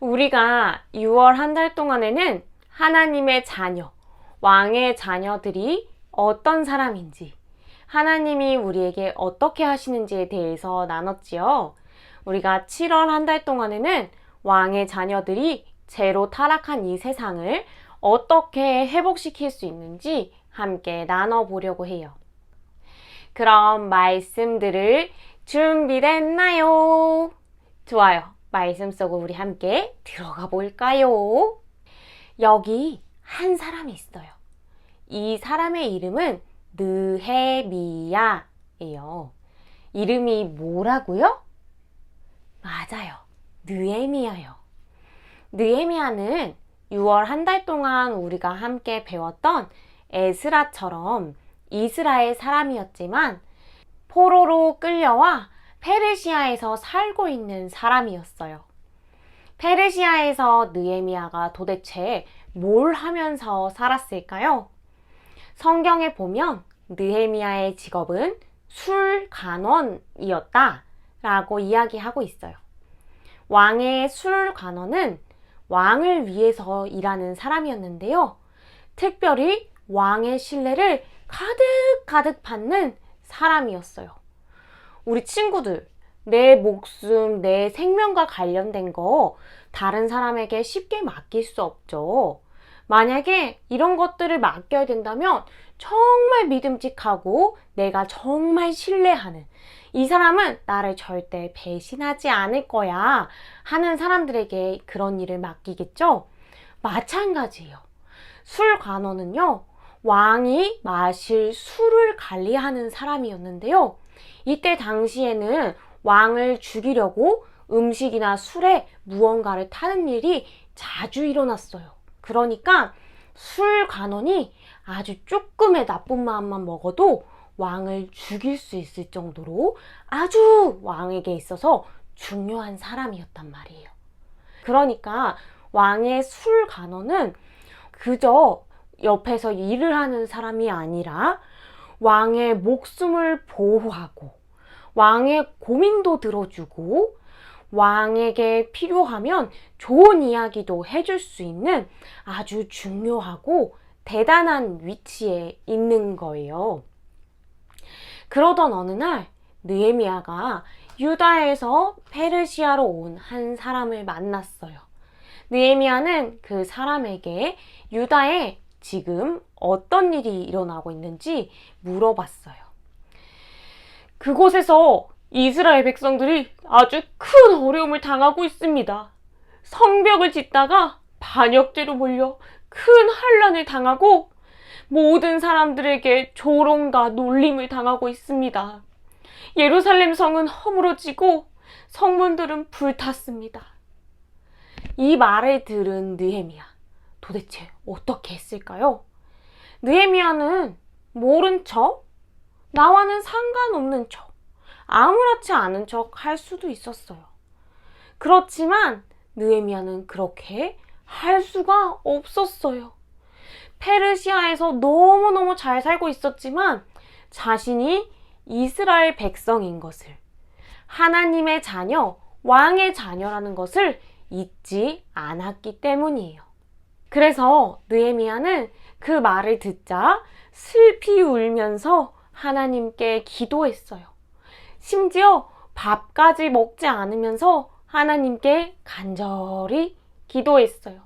우리가 6월 한 달 동안에는 하나님의 자녀, 왕의 자녀들이 어떤 사람인지, 하나님이 우리에게 어떻게 하시는지에 대해서 나눴지요. 우리가 7월 한 달 동안에는 왕의 자녀들이 죄로 타락한 이 세상을 어떻게 회복시킬 수 있는지 함께 나눠보려고 해요. 그럼 말씀들을 준비됐나요? 좋아요. 말씀 속으로 우리 함께 들어가 볼까요? 여기 한 사람이 있어요. 이 사람의 이름은 느헤미야예요. 이름이 뭐라고요? 맞아요. 느헤미야요. 느헤미야는 6월 한 달 동안 우리가 함께 배웠던 에스라처럼 이스라엘 사람이었지만 포로로 끌려와 페르시아에서 살고 있는 사람이었어요. 페르시아에서 느에미아가 도대체 뭘 하면서 살았을까요? 성경에 보면 느헤미야의 직업은 술간원이었다 라고 이야기하고 있어요. 왕의 술간원은 왕을 위해서 일하는 사람이었는데요. 특별히 왕의 신뢰를 가득 가득 받는 사람이었어요. 우리 친구들, 내 목숨, 내 생명과 관련된 거 다른 사람에게 쉽게 맡길 수 없죠. 만약에 이런 것들을 맡겨야 된다면 정말 믿음직하고 내가 정말 신뢰하는 이 사람은 나를 절대 배신하지 않을 거야 하는 사람들에게 그런 일을 맡기겠죠? 마찬가지예요. 술 관원은요, 왕이 마실 술을 관리하는 사람이었는데요. 이때 당시에는 왕을 죽이려고 음식이나 술에 무언가를 타는 일이 자주 일어났어요. 그러니까 술 간원이 아주 조금의 나쁜 마음만 먹어도 왕을 죽일 수 있을 정도로 아주 왕에게 있어서 중요한 사람이었단 말이에요. 그러니까 왕의 술 간원은 그저 옆에서 일을 하는 사람이 아니라 왕의 목숨을 보호하고 왕의 고민도 들어주고 왕에게 필요하면 좋은 이야기도 해줄 수 있는 아주 중요하고 대단한 위치에 있는 거예요. 그러던 어느 날 느에미아가 유다에서 페르시아로 온 한 사람을 만났어요. 느에미아는 그 사람에게 유다에 지금 어떤 일이 일어나고 있는지 물어봤어요. 그곳에서 이스라엘 백성들이 아주 큰 어려움을 당하고 있습니다. 성벽을 짓다가 반역죄로 몰려 큰 환란을 당하고 모든 사람들에게 조롱과 놀림을 당하고 있습니다. 예루살렘 성은 허물어지고 성문들은 불탔습니다. 이 말을 들은 느헤미야 도대체 어떻게 했을까요? 느헤미야는 모른 척, 나와는 상관없는 척, 아무렇지 않은 척 할 수도 있었어요. 그렇지만 느헤미야는 그렇게 할 수가 없었어요. 페르시아에서 너무너무 잘 살고 있었지만 자신이 이스라엘 백성인 것을 하나님의 자녀, 왕의 자녀라는 것을 잊지 않았기 때문이에요. 그래서 느헤미야는 그 말을 듣자 슬피 울면서 하나님께 기도했어요. 심지어 밥까지 먹지 않으면서 하나님께 간절히 기도했어요.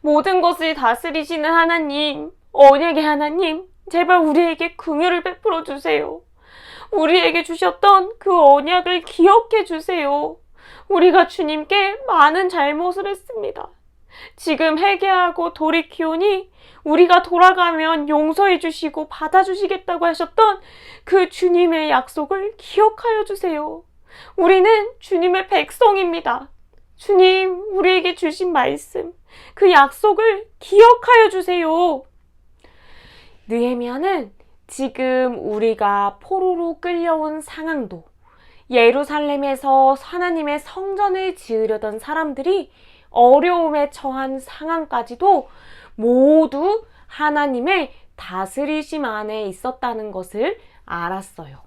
모든 것을 다스리시는 하나님, 언약의 하나님, 제발 우리에게 긍휼을 베풀어 주세요. 우리에게 주셨던 그 언약을 기억해 주세요. 우리가 주님께 많은 잘못을 했습니다. 지금 회개하고 돌이키오니 우리가 돌아가면 용서해 주시고 받아주시겠다고 하셨던 그 주님의 약속을 기억하여 주세요. 우리는 주님의 백성입니다. 주님, 우리에게 주신 말씀, 그 약속을 기억하여 주세요. 느헤미야는 지금 우리가 포로로 끌려온 상황도 예루살렘에서 하나님의 성전을 지으려던 사람들이 어려움에 처한 상황까지도 모두 하나님의 다스리심 안에 있었다는 것을 알았어요.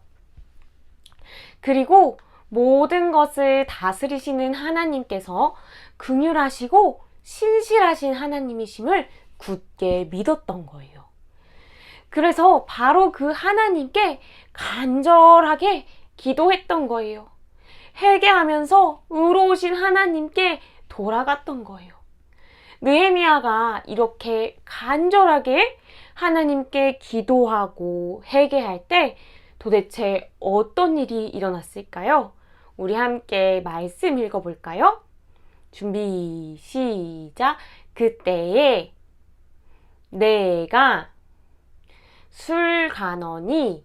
그리고 모든 것을 다스리시는 하나님께서 긍휼하시고 신실하신 하나님이심을 굳게 믿었던 거예요. 그래서 바로 그 하나님께 간절하게 기도했던 거예요. 회개하면서 의로우신 하나님께 돌아갔던 거예요. 느헤미야가 이렇게 간절하게 하나님께 기도하고 회개할 때 도대체 어떤 일이 일어났을까요? 우리 함께 말씀 읽어볼까요? 준비, 시작. 그때에 내가 술 간원이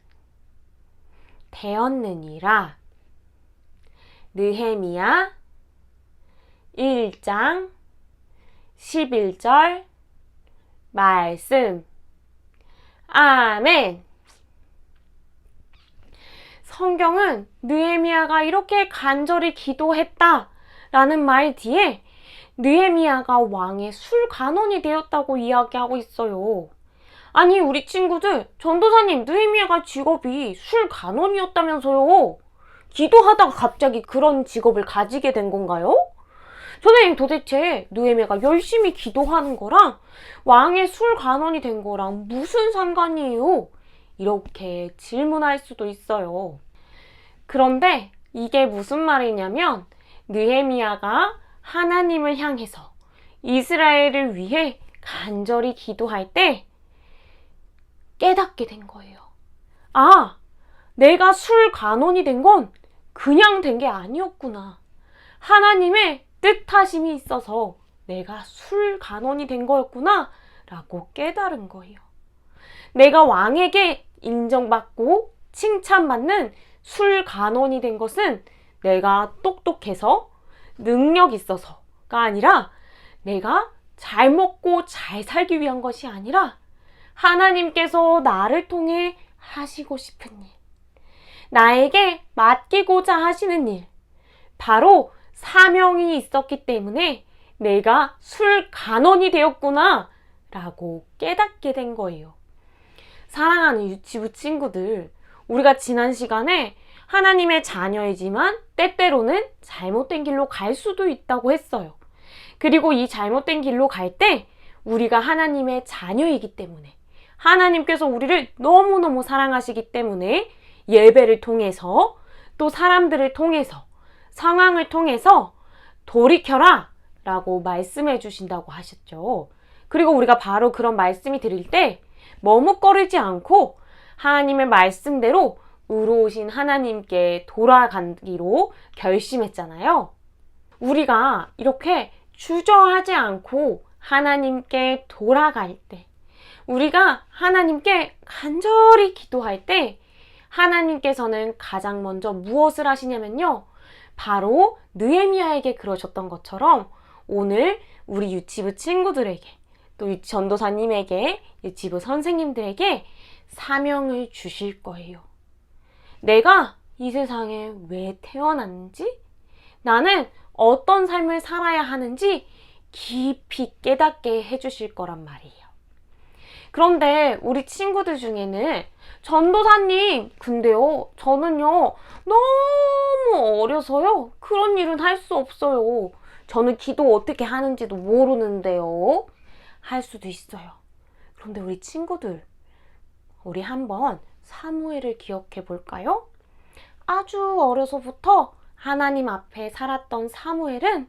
되었느니라. 느헤미야 1장 11절 말씀. 아멘. 성경은 느헤미야가 이렇게 간절히 기도했다 라는 말 뒤에 느헤미야가 왕의 술 간원이 되었다고 이야기하고 있어요. 아니 우리 친구들 전도사님 느헤미야가 직업이 술 간원이었다면서요. 기도하다가 갑자기 그런 직업을 가지게 된 건가요? 선생님 도대체 느헤미야가 열심히 기도하는 거랑 왕의 술 간원이 된 거랑 무슨 상관이에요? 이렇게 질문할 수도 있어요. 그런데 이게 무슨 말이냐면 느헤미야가 하나님을 향해서 이스라엘을 위해 간절히 기도할 때 깨닫게 된 거예요. 아, 내가 술 간원이 된 건 그냥 된 게 아니었구나. 하나님의 뜻하심이 있어서 내가 술 간원이 된 거였구나. 라고 깨달은 거예요. 내가 왕에게 인정받고 칭찬받는 술 간원이 된 것은 내가 똑똑해서 능력 있어서가 아니라 내가 잘 먹고 잘 살기 위한 것이 아니라 하나님께서 나를 통해 하시고 싶은 일, 나에게 맡기고자 하시는 일, 바로 사명이 있었기 때문에 내가 술 간원이 되었구나 라고 깨닫게 된 거예요. 사랑하는 유치부 친구들, 우리가 지난 시간에 하나님의 자녀이지만 때때로는 잘못된 길로 갈 수도 있다고 했어요. 그리고 이 잘못된 길로 갈 때 우리가 하나님의 자녀이기 때문에 하나님께서 우리를 너무너무 사랑하시기 때문에 예배를 통해서 또 사람들을 통해서 상황을 통해서 돌이켜라 라고 말씀해 주신다고 하셨죠. 그리고 우리가 바로 그런 말씀이 들을 때 머뭇거리지 않고 하나님의 말씀대로 의로우신 하나님께 돌아가기로 결심했잖아요. 우리가 이렇게 주저하지 않고 하나님께 돌아갈 때, 우리가 하나님께 간절히 기도할 때, 하나님께서는 가장 먼저 무엇을 하시냐면요. 바로 느에미아에게 그러셨던 것처럼 오늘 우리 유치부 친구들에게 또 전도사님에게 유치부 선생님들에게 사명을 주실 거예요. 내가 이 세상에 왜 태어났는지, 나는 어떤 삶을 살아야 하는지 깊이 깨닫게 해주실 거란 말이에요. 그런데 우리 친구들 중에는 전도사님, 근데요, 저는요, 너무 어려서요, 그런 일은 할 수 없어요. 저는 기도 어떻게 하는지도 모르는데요. 할 수도 있어요. 그런데 우리 친구들, 우리 한번 사무엘을 기억해 볼까요? 아주 어려서부터 하나님 앞에 살았던 사무엘은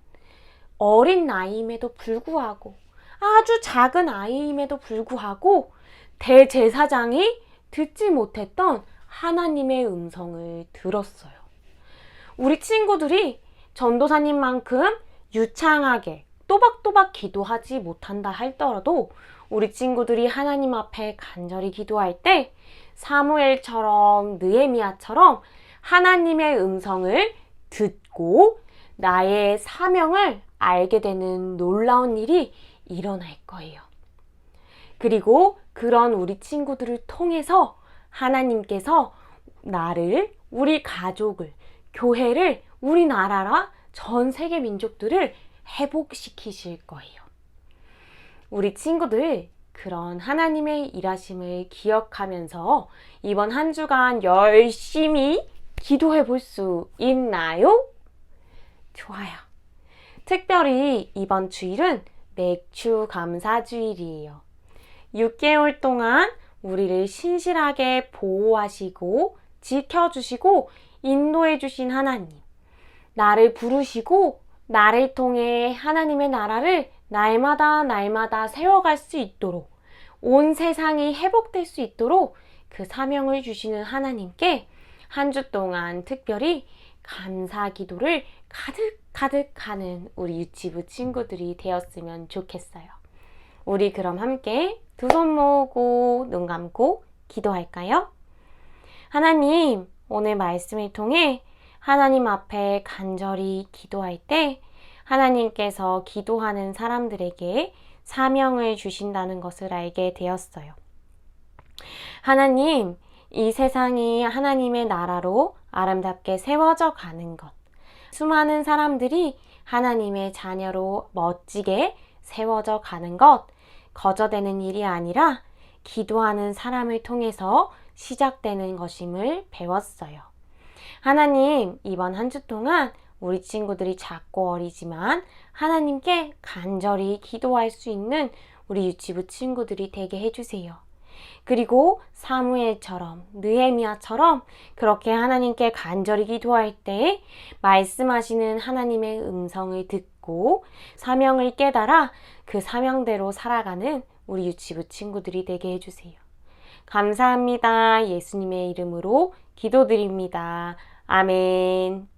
어린 나이임에도 불구하고 아주 작은 아이임에도 불구하고 대제사장이 듣지 못했던 하나님의 음성을 들었어요. 우리 친구들이 전도사님만큼 유창하게 또박또박 기도하지 못한다 할더라도 우리 친구들이 하나님 앞에 간절히 기도할 때 사무엘처럼 느에미아처럼 하나님의 음성을 듣고 나의 사명을 알게 되는 놀라운 일이 일어날 거예요. 그리고 그런 우리 친구들을 통해서 하나님께서 나를, 우리 가족을, 교회를, 우리나라라 전 세계 민족들을 회복시키실 거예요. 우리 친구들 그런 하나님의 일하심을 기억하면서 이번 한 주간 열심히 기도해 볼 수 있나요? 좋아요. 특별히 이번 주일은 맥주 감사 주일이에요. 6개월 동안 우리를 신실하게 보호하시고 지켜주시고 인도해 주신 하나님. 나를 부르시고 나를 통해 하나님의 나라를 날마다 날마다 세워갈 수 있도록 온 세상이 회복될 수 있도록 그 사명을 주시는 하나님께 한 주 동안 특별히 감사 기도를 가득 가득 하는 우리 유치부 친구들이 되었으면 좋겠어요. 우리 그럼 함께 두 손 모으고 눈 감고 기도할까요? 하나님, 오늘 말씀을 통해 하나님 앞에 간절히 기도할 때 하나님께서 기도하는 사람들에게 사명을 주신다는 것을 알게 되었어요. 하나님, 이 세상이 하나님의 나라로 아름답게 세워져 가는 것. 수많은 사람들이 하나님의 자녀로 멋지게 세워져 가는 것. 거저되는 일이 아니라 기도하는 사람을 통해서 시작되는 것임을 배웠어요. 하나님, 이번 한 주 동안 우리 친구들이 작고 어리지만 하나님께 간절히 기도할 수 있는 우리 유치부 친구들이 되게 해주세요. 그리고 사무엘처럼 느헤미야처럼 그렇게 하나님께 간절히 기도할 때 말씀하시는 하나님의 음성을 듣고 사명을 깨달아 그 사명대로 살아가는 우리 유치부 친구들이 되게 해주세요. 감사합니다. 예수님의 이름으로 기도드립니다. 아멘.